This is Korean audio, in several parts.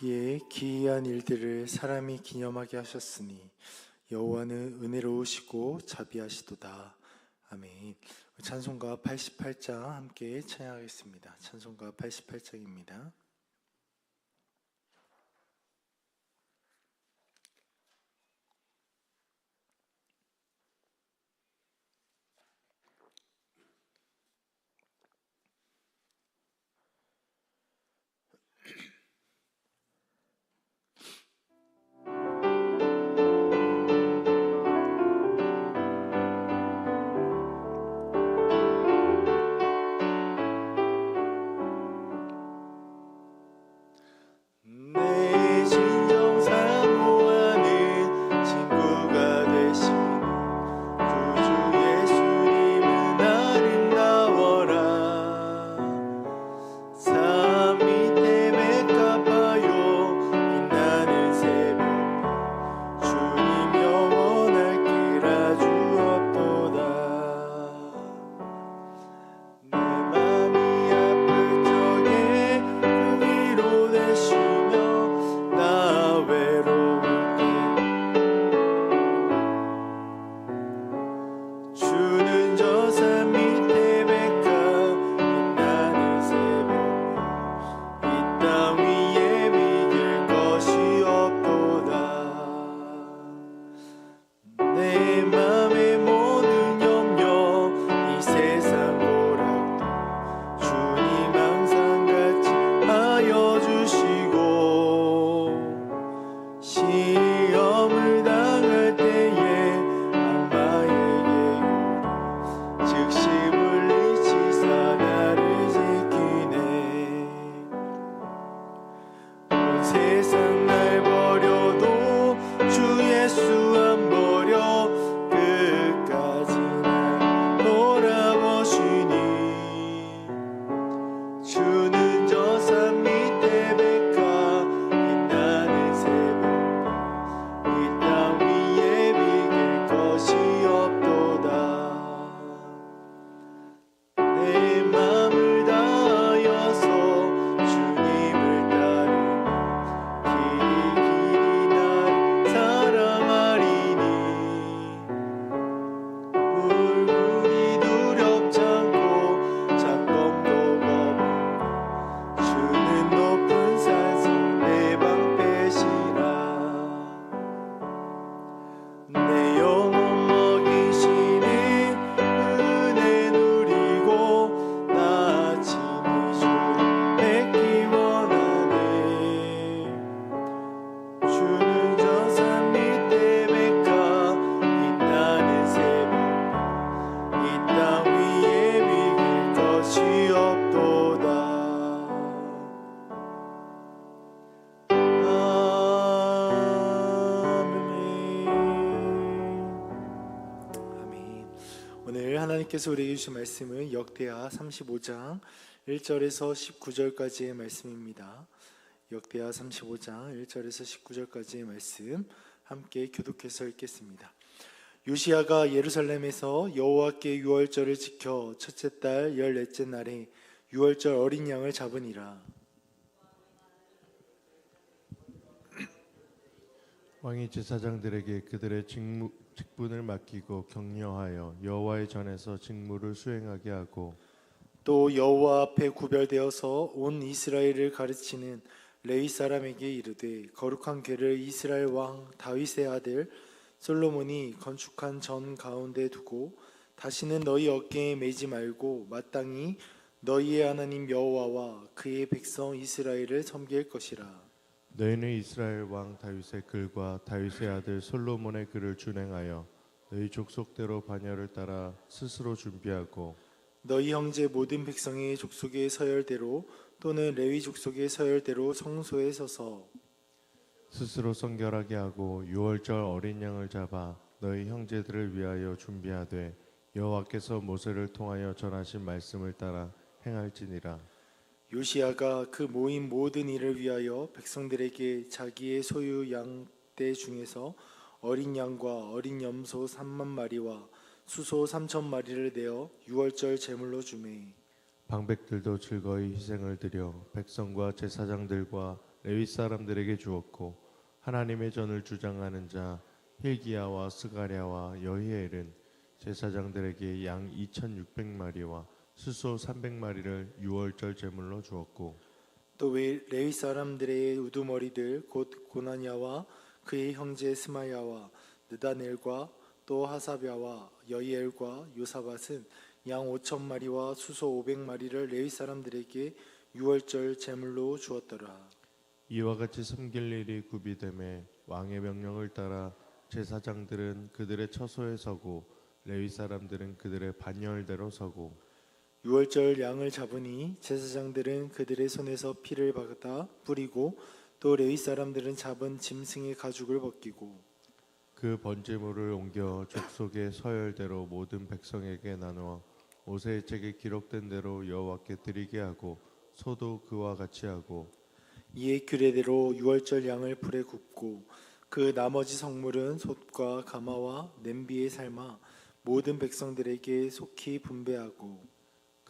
그의 기이한 일들을 사람이 기념하게 하셨으니 여호와는 은혜로우시고 자비하시도다. 아멘. 찬송가 88장 함께 찬양하겠습니다. 찬송가 88장입니다. 하나님께서 우리에게 주신 말씀은 역대하 35장 1절에서 19절까지의 말씀입니다. 역대하 35장 1절에서 19절까지의 말씀 함께 교독해서 읽겠습니다. 요시아가 예루살렘에서 여호와께 유월절을 지켜 첫째 달 열넷째 날에 유월절 어린 양을 잡으니라. 왕이 제사장들에게 그들의 직무, 직분을 맡기고 격려하여 여호와의 전에서 직무를 수행하게 하고 또 여호와 앞에 구별되어서 온 이스라엘을 가르치는 레위 사람에게 이르되 거룩한 궤를 이스라엘 왕 다윗의 아들 솔로몬이 건축한 전 가운데 두고 다시는 너희 어깨에 매지 말고 마땅히 너희의 하나님 여호와와 그의 백성 이스라엘을 섬길 것이라 너희는 이스라엘 왕 다윗의 글과 다윗의 아들 솔로몬의 글을 준행하여 너희 족속대로 반열을 따라 스스로 준비하고 너희 형제 모든 백성의 족속의 서열대로 또는 레위 족속의 서열대로 성소에 서서 스스로 성결하게 하고 유월절 어린 양을 잡아 너희 형제들을 위하여 준비하되 여호와께서 모세를 통하여 전하신 말씀을 따라 행할지니라 요시아가 그 모인 모든 일을 위하여 백성들에게 자기의 소유 양떼 중에서 어린 양과 어린 염소 3만 마리와 수소 3천 마리를 내어 유월절 제물로 주매. 방백들도 즐거이 희생을 드려 백성과 제사장들과 레위 사람들에게 주었고 하나님의 전을 주장하는 자 힐기야와 스가랴와 여히엘은 제사장들에게 양 2,600마리와 수소 300마리를 유월절 제물로 주었고 또 왜- 레위 사람들의 우두머리들 곧 고나냐와 그의 형제 스마야와 느다넬과 또 하사랴와 여이엘과 요사밭은 양 5천 마리와 수소 500마리를 레위 사람들에게 유월절 제물로 주었더라. 이와 같이 섬길 일이 구비됨에 왕의 명령을 따라 제사장들은 그들의 처소에 서고 레위 사람들은 그들의 반열대로 서고 유월절 양을 잡으니 제사장들은 그들의 손에서 피를 받아 뿌리고 또 레위 사람들은 잡은 짐승의 가죽을 벗기고 그 번제물을 옮겨 족속의 서열대로 모든 백성에게 나누어 모세의 책에 기록된 대로 여호와께 드리게 하고 소도 그와 같이 하고 이에 규례대로 유월절 양을 불에 굽고 그 나머지 성물은 솥과 가마와 냄비에 삶아 모든 백성들에게 속히 분배하고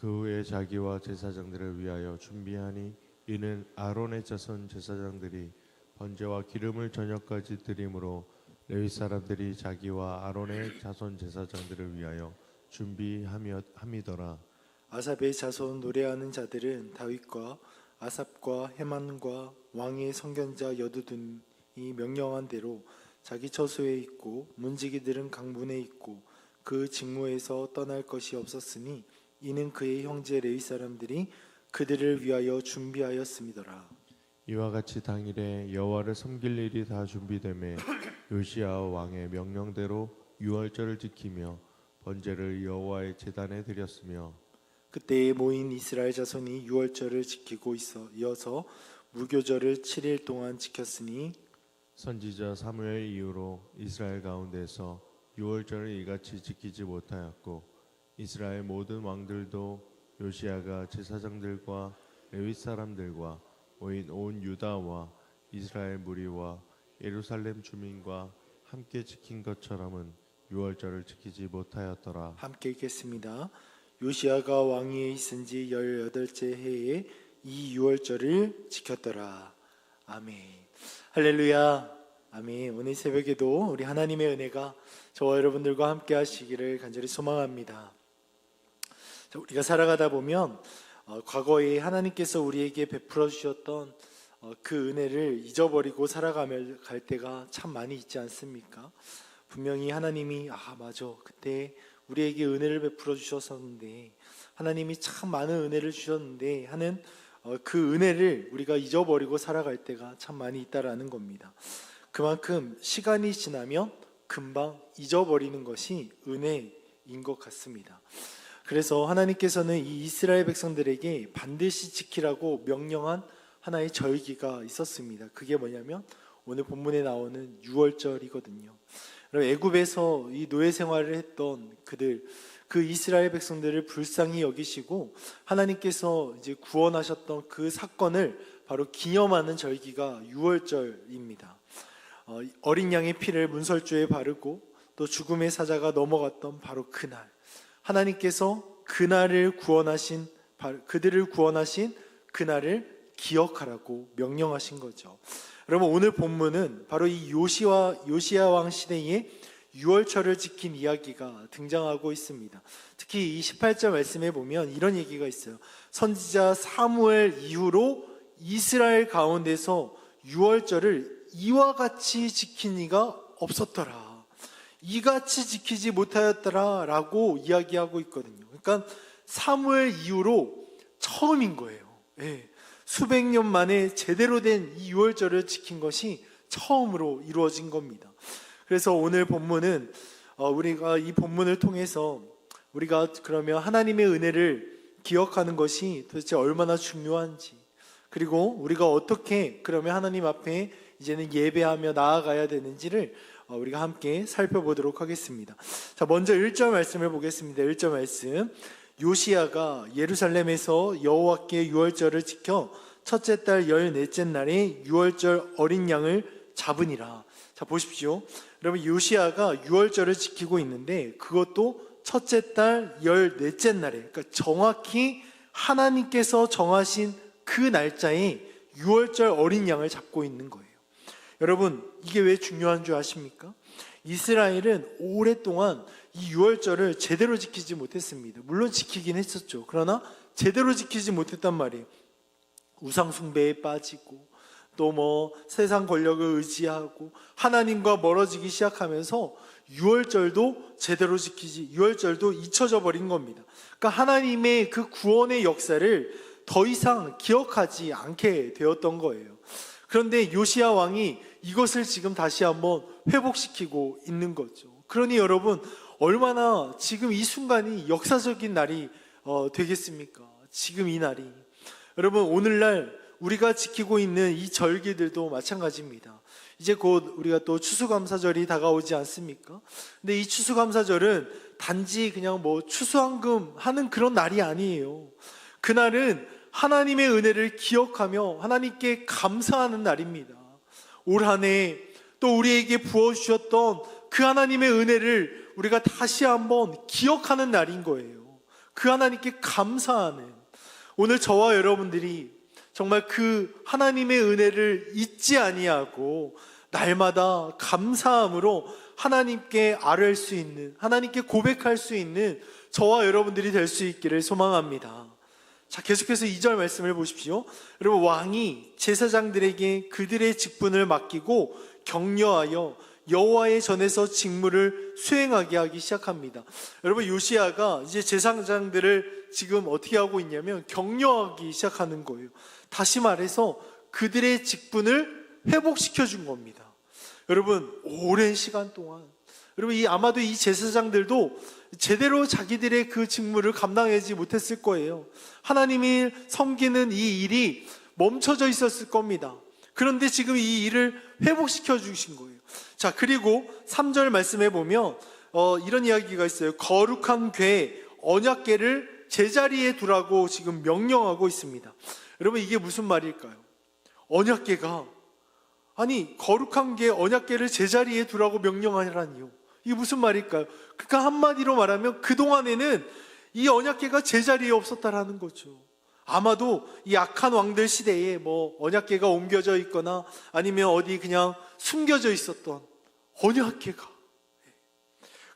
그 후에 자기와 제사장들을 위하여 준비하니 이는 아론의 자손 제사장들이 번제와 기름을 저녁까지 드림으로 레위 사람들이 자기와 아론의 자손 제사장들을 위하여 준비함이더라. 아삽의 자손 노래하는 자들은 다윗과 아삽과 헤만과 왕의 선견자 여두둔이 명령한 대로 자기 처소에 있고 문지기들은 강문에 있고 그 직무에서 떠날 것이 없었으니 이는 그의 형제 레위 사람들이 그들을 위하여 준비하였음이더라. 이와 같이 당일에 여호와를 섬길 일이 다 준비됨에 요시야 왕의 명령대로 유월절을 지키며 번제를 여호와의 제단에 드렸으며 그때에 모인 이스라엘 자손이 유월절을 지키고 있어 이어서 무교절을 7일 동안 지켰으니 선지자 사무엘 이후로 이스라엘 가운데서 유월절을 이같이 지키지 못하였고 이스라엘 모든 왕들도 요시아가 제사장들과 레위 사람들과 모인 온 유다와 이스라엘 무리와 예루살렘 주민과 함께 지킨 것처럼은 유월절을 지키지 못하였더라. 함께 읽겠습니다. 요시아가 왕위에 있은 지 18째 해에 이 유월절을 지켰더라. 아멘. 할렐루야. 아멘. 오늘 새벽에도 우리 하나님의 은혜가 저와 여러분들과 함께 하시기를 간절히 소망합니다. 자, 우리가 살아가다 보면 어, 과거에 하나님께서 우리에게 베풀어 주셨던 어, 그 은혜를 잊어버리고 살아가며 갈 때가 참 많이 있지 않습니까? 분명히 하나님이 아 맞아 그때 우리에게 은혜를 베풀어 주셨었는데 하나님이 참 많은 은혜를 주셨는데 하는 어, 그 은혜를 우리가 잊어버리고 살아갈 때가 참 많이 있다라는 겁니다. 그만큼 시간이 지나면 금방 잊어버리는 것이 은혜인 것 같습니다. 그래서 하나님께서는 이 이스라엘 백성들에게 반드시 지키라고 명령한 하나의 절기가 있었습니다. 그게 뭐냐면 오늘 본문에 나오는 유월절이거든요. 그럼 애굽에서 이 노예 생활을 했던 그들 그 이스라엘 백성들을 불쌍히 여기시고 하나님께서 이제 구원하셨던 그 사건을 바로 기념하는 절기가 유월절입니다. 어, 어린 양의 피를 문설주에 바르고 또 죽음의 사자가 넘어갔던 바로 그날 하나님께서 그날을 구원하신 바- 그들을 구원하신 그날을 기억하라고 명령하신 거죠. 여러분 오늘 본문은 바로 이 요시와 요시야 왕 시대에 유월절을 지킨 이야기가 등장하고 있습니다. 특히 이 18절 말씀에 보면 이런 얘기가 있어요. 선지자 사무엘 이후로 이스라엘 가운데서 유월절을 이와 같이 지킨 이가 없었더라. 이같이 지키지 못하였더라라고 이야기하고 있거든요. 그러니까 사무엘 이후로 처음인 거예요. 예. 수백 년 만에 제대로 된 이 유월절을 지킨 것이 처음으로 이루어진 겁니다. 그래서 오늘 본문은 어, 우리가 이 본문을 통해서 우리가 그러면 하나님의 은혜를 기억하는 것이 도대체 얼마나 중요한지 그리고 우리가 어떻게 그러면 하나님 앞에 이제는 예배하며 나아가야 되는지를 어, 우리가 함께 살펴보도록 하겠습니다. 자, 먼저 1절 말씀을 보겠습니다. 1절 말씀. 요시아가 예루살렘에서 여호와께 유월절을 지켜 첫째 달 열넷째 날에 유월절 어린 양을 잡으니라. 자, 보십시오. 여러분 요시아가 유월절을 지키고 있는데 그것도 첫째 달 열넷째 날에 그러니까 정확히 하나님께서 정하신 그 날짜에 유월절 어린 양을 잡고 있는 거예요. 여러분, 이게 왜 중요한 줄 아십니까? 이스라엘은 오랫동안 이 유월절을 제대로 지키지 못했습니다. 물론 지키긴 했었죠. 그러나 제대로 지키지 못했단 말이에요. 우상숭배에 빠지고 또 뭐 세상 권력을 의지하고 하나님과 멀어지기 시작하면서 유월절도 제대로 지키지 유월절도 잊혀져 버린 겁니다. 그러니까 하나님의 그 구원의 역사를 더 이상 기억하지 않게 되었던 거예요. 그런데 요시야 왕이 이것을 지금 다시 한번 회복시키고 있는 거죠. 그러니 여러분 얼마나 지금 이 순간이 역사적인 날이 어, 되겠습니까? 지금 이 날이 여러분 오늘날 우리가 지키고 있는 이 절기들도 마찬가지입니다. 이제 곧 우리가 또 추수감사절이 다가오지 않습니까? 근데 이 추수감사절은 단지 그냥 뭐 추수한금 하는 그런 날이 아니에요. 그날은 하나님의 은혜를 기억하며 하나님께 감사하는 날입니다. 올 한 해 또 우리에게 부어주셨던 그 하나님의 은혜를 우리가 다시 한번 기억하는 날인 거예요. 그 하나님께 감사하는 오늘 저와 여러분들이 정말 그 하나님의 은혜를 잊지 아니하고 날마다 감사함으로 하나님께 아뢰할 수 있는 하나님께 고백할 수 있는 저와 여러분들이 될 수 있기를 소망합니다. 자, 계속해서 2절 말씀을 보십시오. 여러분 왕이 제사장들에게 그들의 직분을 맡기고 격려하여 여호와의 전에서 직무를 수행하게 하기 시작합니다. 여러분 요시아가 이제 제사장들을 지금 어떻게 하고 있냐면 격려하기 시작하는 거예요. 다시 말해서 그들의 직분을 회복시켜 준 겁니다. 여러분 오랜 시간 동안 여러분 이 아마도 이 제사장들도 제대로 자기들의 그 직무를 감당하지 못했을 거예요. 하나님이 섬기는 이 일이 멈춰져 있었을 겁니다. 그런데 지금 이 일을 회복시켜 주신 거예요. 자, 그리고 3절 말씀해 보면 어, 이런 이야기가 있어요. 거룩한 괴 언약궤를 제자리에 두라고 지금 명령하고 있습니다. 여러분 이게 무슨 말일까요? 언약궤가 아니 거룩한 게 언약궤를 제자리에 두라고 명령하라니요. 이게 무슨 말일까요? 그러니까 한마디로 말하면 그 동안에는 이 언약궤가 제자리에 없었다라는 거죠. 아마도 이 악한 왕들 시대에 뭐 언약궤가 옮겨져 있거나 아니면 어디 그냥 숨겨져 있었던 언약궤가.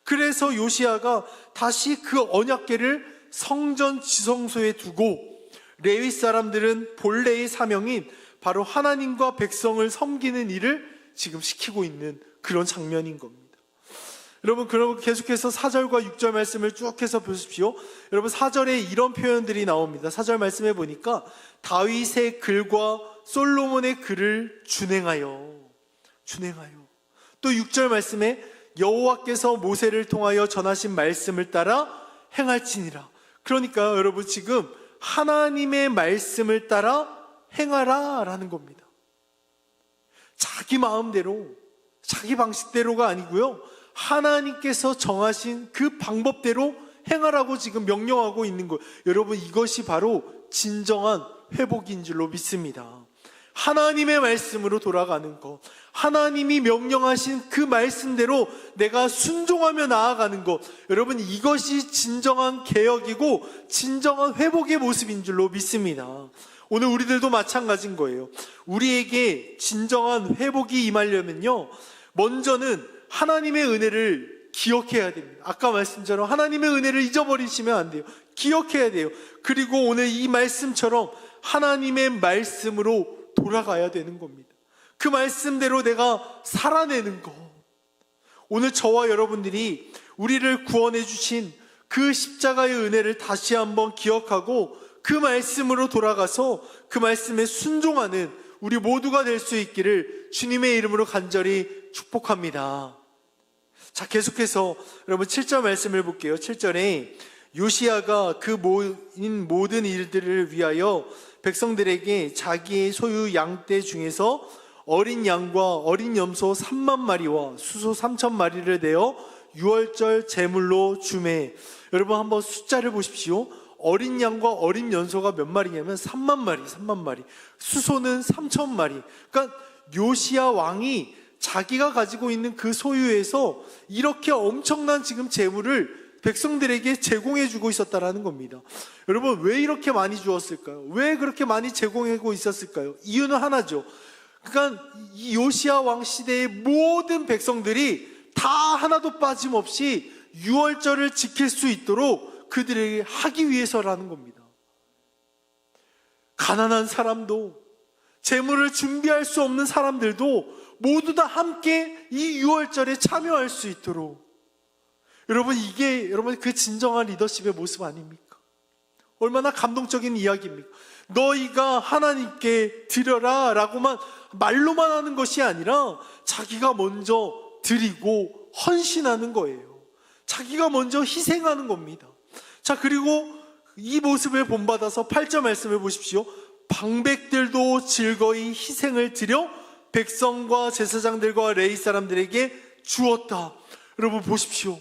그래서 요시아가 다시 그 언약궤를 성전 지성소에 두고 레위 사람들은 본래의 사명인 바로 하나님과 백성을 섬기는 일을 지금 시키고 있는 그런 장면인 겁니다. 여러분, 그럼 계속해서 4절과 6절 말씀을 쭉 해서 보십시오. 여러분, 4절에 이런 표현들이 나옵니다. 4절 말씀해 보니까 다윗의 글과 솔로몬의 글을 준행하여, 준행하여. 또 6절 말씀에 여호와께서 모세를 통하여 전하신 말씀을 따라 행할지니라. 그러니까 여러분 지금 하나님의 말씀을 따라 행하라라는 겁니다. 자기 마음대로, 자기 방식대로가 아니고요. 하나님께서 정하신 그 방법대로 행하라고 지금 명령하고 있는 거. 여러분 이것이 바로 진정한 회복인 줄로 믿습니다. 하나님의 말씀으로 돌아가는 것. 하나님이 명령하신 그 말씀대로 내가 순종하며 나아가는 것. 여러분 이것이 진정한 개혁이고 진정한 회복의 모습인 줄로 믿습니다. 오늘 우리들도 마찬가지인 거예요. 우리에게 진정한 회복이 임하려면요. 먼저는 하나님의 은혜를 기억해야 됩니다. 아까 말씀처럼 하나님의 은혜를 잊어버리시면 안 돼요. 기억해야 돼요. 그리고 오늘 이 말씀처럼 하나님의 말씀으로 돌아가야 되는 겁니다. 그 말씀대로 내가 살아내는 것. 오늘 저와 여러분들이 우리를 구원해 주신 그 십자가의 은혜를 다시 한번 기억하고 그 말씀으로 돌아가서 그 말씀에 순종하는 우리 모두가 될 수 있기를 주님의 이름으로 간절히 축복합니다. 자, 계속해서 여러분 7절 말씀을 볼게요. 7절에 요시아가 그 모인 모든 일들을 위하여 백성들에게 자기의 소유 양떼 중에서 어린 양과 어린 염소 3만 마리와 수소 3천 마리를 내어 유월절 제물로 주매. 여러분 한번 숫자를 보십시오. 어린 양과 어린 연소가 몇 마리냐면 3만 마리, 3만 마리. 수소는 3천 마리. 그러니까 요시아 왕이 자기가 가지고 있는 그 소유에서 이렇게 엄청난 지금 재물을 백성들에게 제공해 주고 있었다라는 겁니다. 여러분, 왜 이렇게 많이 주었을까요? 왜 그렇게 많이 제공하고 있었을까요? 이유는 하나죠. 그러니까 이 요시아 왕 시대의 모든 백성들이 다 하나도 빠짐없이 유월절을 지킬 수 있도록 그들에게 하기 위해서라는 겁니다. 가난한 사람도 재물을 준비할 수 없는 사람들도 모두 다 함께 이 유월절에 참여할 수 있도록 여러분 이게 여러분 그 진정한 리더십의 모습 아닙니까? 얼마나 감동적인 이야기입니까? 너희가 하나님께 드려라 라고만 말로만 하는 것이 아니라 자기가 먼저 드리고 헌신하는 거예요. 자기가 먼저 희생하는 겁니다. 자, 그리고 이 모습을 본받아서 8절 말씀을 보십시오. 방백들도 즐거이 희생을 드려 백성과 제사장들과 레이 사람들에게 주었다. 여러분 보십시오.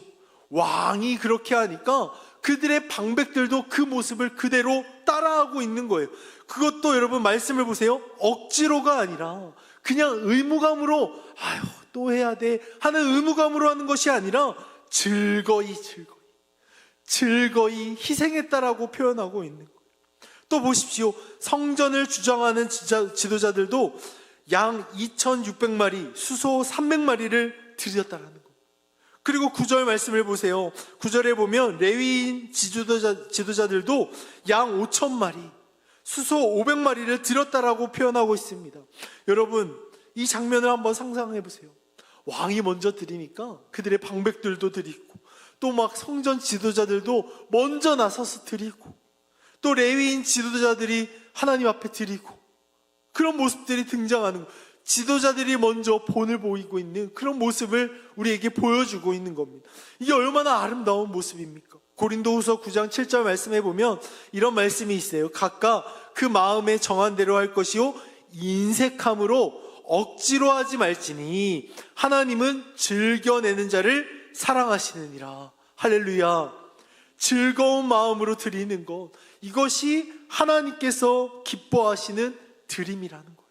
왕이 그렇게 하니까 그들의 방백들도 그 모습을 그대로 따라하고 있는 거예요. 그것도 여러분 말씀을 보세요. 억지로가 아니라 그냥 의무감으로 아유 또 해야 돼 하는 의무감으로 하는 것이 아니라 즐거이 즐거이 즐거이 희생했다라고 표현하고 있는 거예요. 또 보십시오. 성전을 주장하는 지도자들도 양 2,600마리, 수소 300마리를 드렸다라는 거예요. 그리고 구절 말씀을 보세요. 구절에 보면 레위인 지도자, 지도자들도 양 5천마리, 수소 500마리를 드렸다라고 표현하고 있습니다. 여러분, 이 장면을 한번 상상해 보세요. 왕이 먼저 드리니까 그들의 방백들도 드리고, 또 막 성전 지도자들도 먼저 나서서 드리고, 또 레위인 지도자들이 하나님 앞에 드리고, 그런 모습들이 등장하는 거. 지도자들이 먼저 본을 보이고 있는 그런 모습을 우리에게 보여주고 있는 겁니다. 이게 얼마나 아름다운 모습입니까? 고린도후서 9장 7절 말씀해 보면 이런 말씀이 있어요. 각각 그 마음에 정한 대로 할 것이요 인색함으로 억지로 하지 말지니 하나님은 즐겨내는 자를 사랑하시느니라. 할렐루야. 즐거운 마음으로 드리는 것 이것이 하나님께서 기뻐하시는 드림이라는 거예요.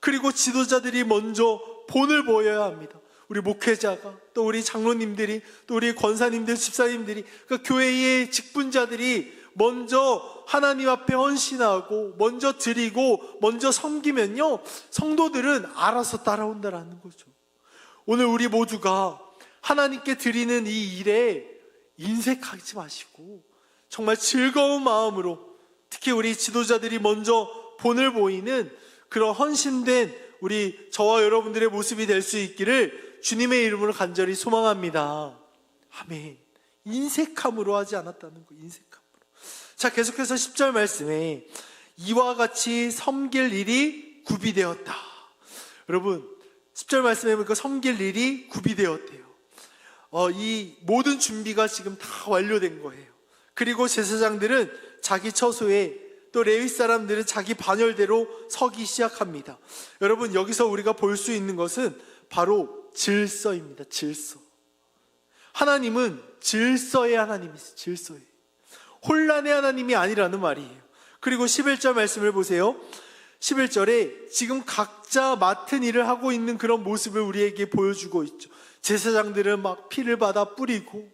그리고 지도자들이 먼저 본을 보여야 합니다. 우리 목회자가 또 우리 장로님들이 또 우리 권사님들 집사님들이 그 교회의 직분자들이 먼저 하나님 앞에 헌신하고 먼저 드리고 먼저 섬기면요 성도들은 알아서 따라온다라는 거죠. 오늘 우리 모두가 하나님께 드리는 이 일에 인색하지 마시고 정말 즐거운 마음으로 특히 우리 지도자들이 먼저 본을 보이는 그런 헌신된 우리 저와 여러분들의 모습이 될 수 있기를 주님의 이름으로 간절히 소망합니다. 아멘. 인색함으로 하지 않았다는 거, 인색함으로. 자, 계속해서 10절 말씀에 이와 같이 섬길 일이 구비되었다. 여러분, 10절 말씀에 보니까 섬길 일이 구비되었대요. 어, 이 모든 준비가 지금 다 완료된 거예요. 그리고 제사장들은 자기 처소에 또 레위 사람들은 자기 반열대로 서기 시작합니다. 여러분 여기서 우리가 볼 수 있는 것은 바로 질서입니다. 질서. 하나님은 질서의 하나님이세요. 질서의. 혼란의 하나님이 아니라는 말이에요. 그리고 11절 말씀을 보세요. 11절에 지금 각자 맡은 일을 하고 있는 그런 모습을 우리에게 보여주고 있죠. 제사장들은 막 피를 받아 뿌리고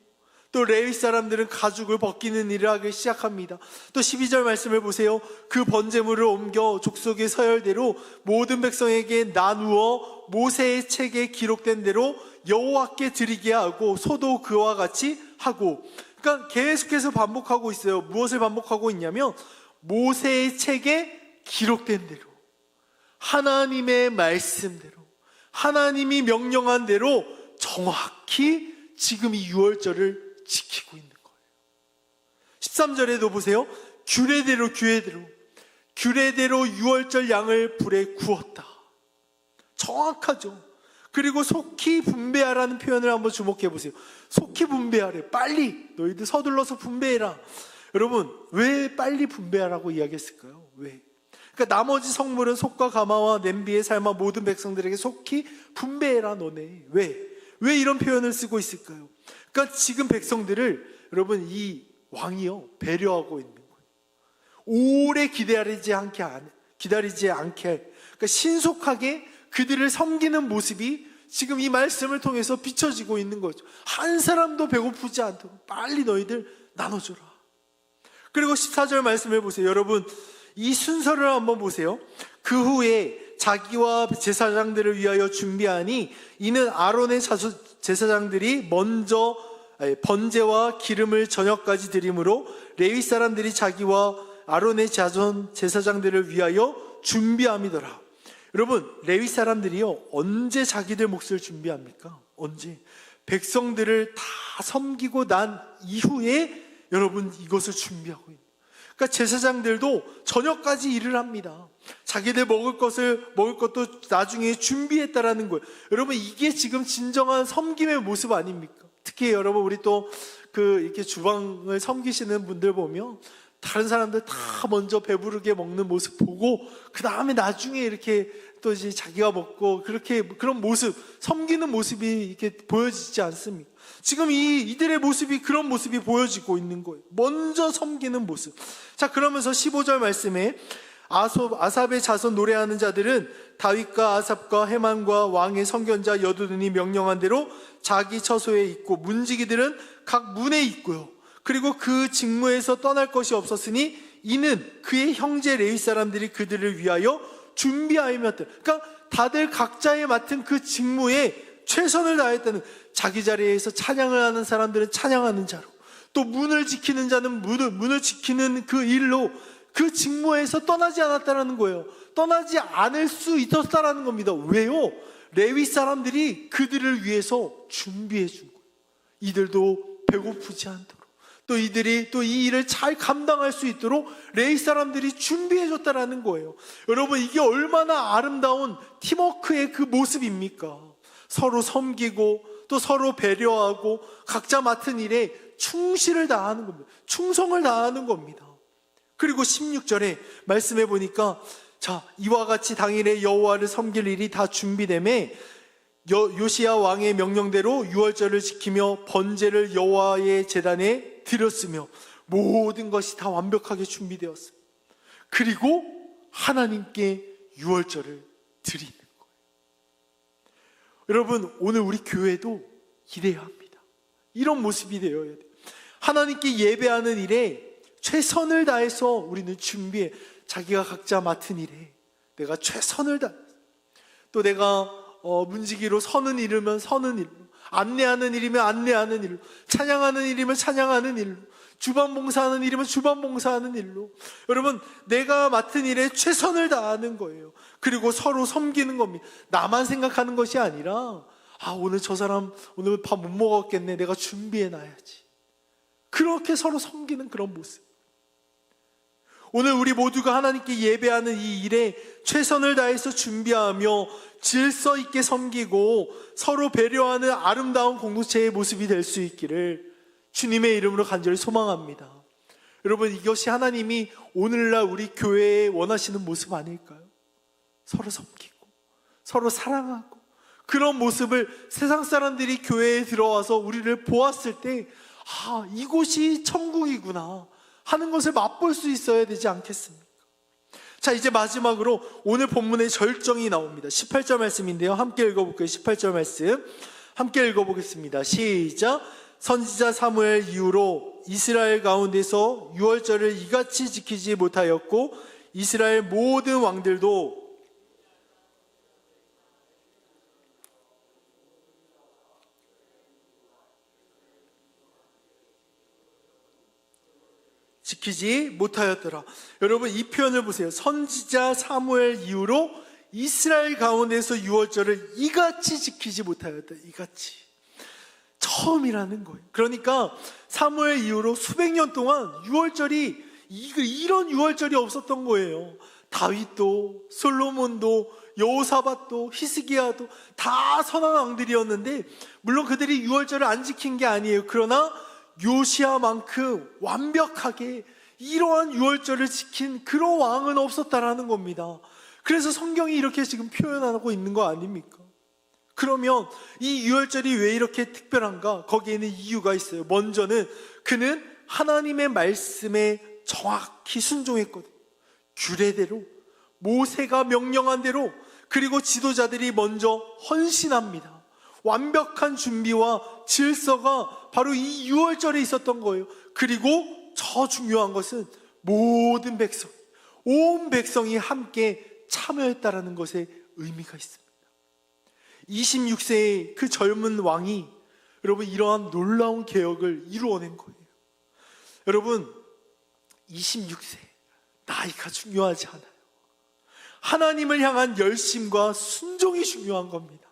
또 레위 사람들은 가죽을 벗기는 일을 하기 시작합니다. 또 12절 말씀을 보세요. 그 번제물을 옮겨 족속의 서열대로 모든 백성에게 나누어 모세의 책에 기록된 대로 여호와께 드리게 하고 소도 그와 같이 하고 그러니까 계속해서 반복하고 있어요. 무엇을 반복하고 있냐면 모세의 책에 기록된 대로 하나님의 말씀대로 하나님이 명령한 대로 정확히 지금 이 유월절을 지키고 있는 거예요. 13절에도 보세요. 규례대로 규례대로 규례대로 유월절 양을 불에 구웠다. 정확하죠. 그리고 속히 분배하라는 표현을 한번 주목해 보세요. 속히 분배하래. 빨리 너희들 서둘러서 분배해라. 여러분 왜 빨리 분배하라고 이야기했을까요? 왜? 그러니까 나머지 성물은 속과 가마와 냄비에 삶아 모든 백성들에게 속히 분배해라 너네. 왜? 왜 이런 표현을 쓰고 있을까요? 그러니까 지금 백성들을 여러분 이 왕이요 배려하고 있는 거예요. 오래 기다리지 않게 안- 기다리지 않게 그러니까 신속하게 그들을 섬기는 모습이 지금 이 말씀을 통해서 비춰지고 있는 거죠. 한 사람도 배고프지 않도록 빨리 너희들 나눠줘라. 그리고 14절 말씀을 보세요. 여러분, 이 순서를 한번 보세요. 그 후에 자기와 제사장들을 위하여 준비하니 이는 아론의 제사장들이 먼저 번제와 기름을 저녁까지 드림으로 레위 사람들이 자기와 아론의 자손 제사장들을 위하여 준비함이더라. 여러분, 레위 사람들이요, 언제 자기들 몫을 준비합니까? 언제? 백성들을 다 섬기고 난 이후에 여러분 이것을 준비하고 있는. 그러니까 제사장들도 저녁까지 일을 합니다. 자기들 먹을 것을 먹을 것도 나중에 준비했다라는 거예요. 여러분 이게 지금 진정한 섬김의 모습 아닙니까? 특히 여러분 우리 또 그 이렇게 주방을 섬기시는 분들 보면 다른 사람들 다 먼저 배부르게 먹는 모습 보고 그 다음에 나중에 이렇게 또 이제 자기가 먹고 그렇게 그런 모습 섬기는 모습이 이렇게 보여지지 않습니까? 지금 이 이들의 모습이 그런 모습이 보여지고 있는 거예요. 먼저 섬기는 모습. 자 그러면서 15절 말씀에 아삽, 아삽의 자손 노래하는 자들은 다윗과 아삽과 해만과 왕의 성견자 여두둔이 명령한 대로 자기 처소에 있고 문지기들은 각 문에 있고요. 그리고 그 직무에서 떠날 것이 없었으니 이는 그의 형제 레위 사람들이 그들을 위하여 준비하였다. 그러니까 다들 각자의 맡은 그 직무에 최선을 다했다는 자기 자리에서 찬양을 하는 사람들은 찬양하는 자로 또 문을 지키는 자는 문을, 문을 지키는 그 일로 그 직무에서 떠나지 않았다라는 거예요. 떠나지 않을 수 있었다라는 겁니다. 왜요? 레위 사람들이 그들을 위해서 준비해 준 거예요. 이들도 배고프지 않도록 또 이들이 또 이 일을 잘 감당할 수 있도록 레위 사람들이 준비해 줬다라는 거예요. 여러분 이게 얼마나 아름다운 팀워크의 그 모습입니까? 서로 섬기고 또 서로 배려하고 각자 맡은 일에 충실을 다하는 겁니다. 충성을 다하는 겁니다. 그리고 16절에 말씀해 보니까 자 이와 같이 당일에 여호와를 섬길 일이 다 준비됨에 여- 요시야 왕의 명령대로 유월절을 지키며 번제를 여호와의 제단에 드렸으며 모든 것이 다 완벽하게 준비되었습니다. 그리고 하나님께 유월절을 드리는. 여러분 오늘 우리 교회도 이래야 합니다. 이런 모습이 되어야 돼요. 하나님께 예배하는 일에 최선을 다해서 우리는 준비해 자기가 각자 맡은 일에 내가 최선을 다. 또 내가 어, 문지기로 서는 일이면 서는 일로, 안내하는 일이면 안내하는 일로, 찬양하는 일이면 찬양하는 일로, 주반 봉사하는 일이면 주반 봉사하는 일로. 여러분, 내가 맡은 일에 최선을 다하는 거예요. 그리고 서로 섬기는 겁니다. 나만 생각하는 것이 아니라, 아, 오늘 저 사람 오늘 밥 못 먹었겠네. 내가 준비해 놔야지. 그렇게 서로 섬기는 그런 모습. 오늘 우리 모두가 하나님께 예배하는 이 일에 최선을 다해서 준비하며 질서 있게 섬기고 서로 배려하는 아름다운 공동체의 모습이 될 수 있기를 주님의 이름으로 간절히 소망합니다. 여러분 이것이 하나님이 오늘날 우리 교회에 원하시는 모습 아닐까요? 서로 섬기고 서로 사랑하고 그런 모습을 세상 사람들이 교회에 들어와서 우리를 보았을 때 아, 이곳이 천국이구나 하는 것을 맛볼 수 있어야 되지 않겠습니까? 자, 이제 마지막으로 오늘 본문의 절정이 나옵니다. 18절 말씀인데요. 함께 읽어볼게요. 18절 말씀. 함께 읽어보겠습니다. 시작. 선지자 사무엘 이후로 이스라엘 가운데서 유월절을 이같이 지키지 못하였고 이스라엘 모든 왕들도 지키지 못하였더라. 여러분 이 표현을 보세요. 선지자 사무엘 이후로 이스라엘 가운데서 유월절을 이같이 지키지 못하였다. 이같이 처음이라는 거예요. 그러니까 사무엘 이후로 수백 년 동안 유월절이 이- 이런 유월절이 없었던 거예요. 다윗도 솔로몬도 여호사밧도 히스기야도 다 선한 왕들이었는데 물론 그들이 유월절을 안 지킨 게 아니에요. 그러나 요시아만큼 완벽하게 이러한 유월절을 지킨 그런 왕은 없었다라는 겁니다. 그래서 성경이 이렇게 지금 표현하고 있는 거 아닙니까? 그러면 이 유월절이 왜 이렇게 특별한가? 거기에는 이유가 있어요. 먼저는 그는 하나님의 말씀에 정확히 순종했거든요. 규례대로 모세가 명령한 대로 그리고 지도자들이 먼저 헌신합니다. 완벽한 준비와 질서가 바로 이 6월절에 있었던 거예요. 그리고 저 중요한 것은 모든 백성, 온 백성이 함께 참여했다라는 것에 의미가 있습니다. 26세의 그 젊은 왕이 여러분 이러한 놀라운 개혁을 이루어낸 거예요. 여러분 26세 나이가 중요하지 않아요. 하나님을 향한 열심과 순종이 중요한 겁니다.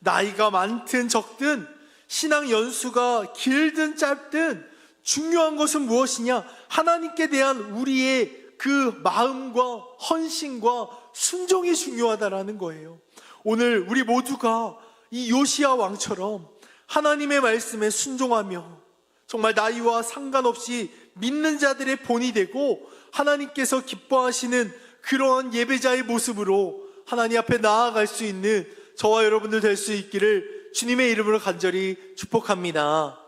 나이가 많든 적든 신앙 연수가 길든 짧든 중요한 것은 무엇이냐? 하나님께 대한 우리의 그 마음과 헌신과 순종이 중요하다라는 거예요. 오늘 우리 모두가 이 요시아 왕처럼 하나님의 말씀에 순종하며 정말 나이와 상관없이 믿는 자들의 본이 되고 하나님께서 기뻐하시는 그러한 예배자의 모습으로 하나님 앞에 나아갈 수 있는 저와 여러분들 될 수 있기를 주님의 이름으로 간절히 축복합니다.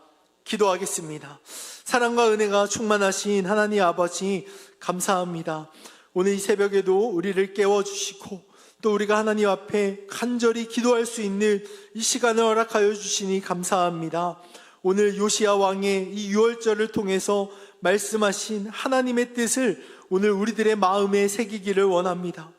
기도하겠습니다. 사랑과 은혜가 충만하신 하나님 아버지 감사합니다. 오늘 이 새벽에도 우리를 깨워주시고 또 우리가 하나님 앞에 간절히 기도할 수 있는 이 시간을 허락하여 주시니 감사합니다. 오늘 요시아 왕의 이 유월절을 통해서 말씀하신 하나님의 뜻을 오늘 우리들의 마음에 새기기를 원합니다.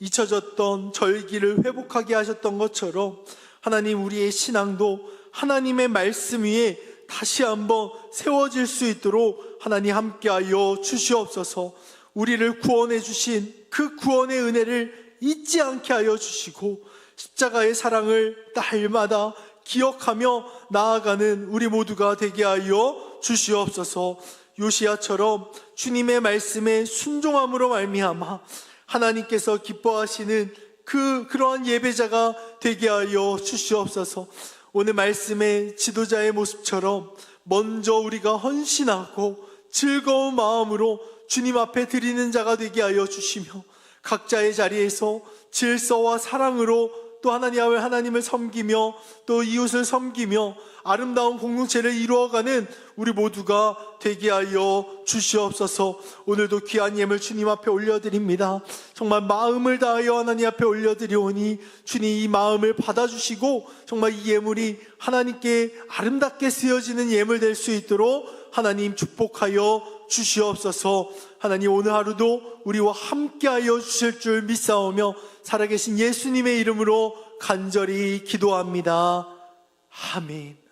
잊혀졌던 절기를 회복하게 하셨던 것처럼 하나님 우리의 신앙도 하나님의 말씀 위에 다시 한번 세워질 수 있도록 하나님 함께하여 주시옵소서 우리를 구원해 주신 그 구원의 은혜를 잊지 않게 하여 주시고 십자가의 사랑을 날마다 기억하며 나아가는 우리 모두가 되게 하여 주시옵소서 요시아처럼 주님의 말씀에 순종함으로 말미암아 하나님께서 기뻐하시는 그 그러한 예배자가 되게 하여 주시옵소서. 오늘 말씀의 지도자의 모습처럼 먼저 우리가 헌신하고 즐거운 마음으로 주님 앞에 드리는 자가 되게 하여 주시며 각자의 자리에서 질서와 사랑으로 또 하나님을 하나님을 섬기며 또 이웃을 섬기며 아름다운 공동체를 이루어가는 우리 모두가 되게 하여 주시옵소서. 오늘도 귀한 예물 주님 앞에 올려드립니다. 정말 마음을 다하여 하나님 앞에 올려드리오니 주님 이 마음을 받아주시고 정말 이 예물이 하나님께 아름답게 쓰여지는 예물 될 수 있도록 하나님 축복하여 주시옵소서. 하나님 오늘 하루도 우리와 함께하여 주실 줄 믿사오며 살아계신 예수님의 이름으로 간절히 기도합니다. 아멘.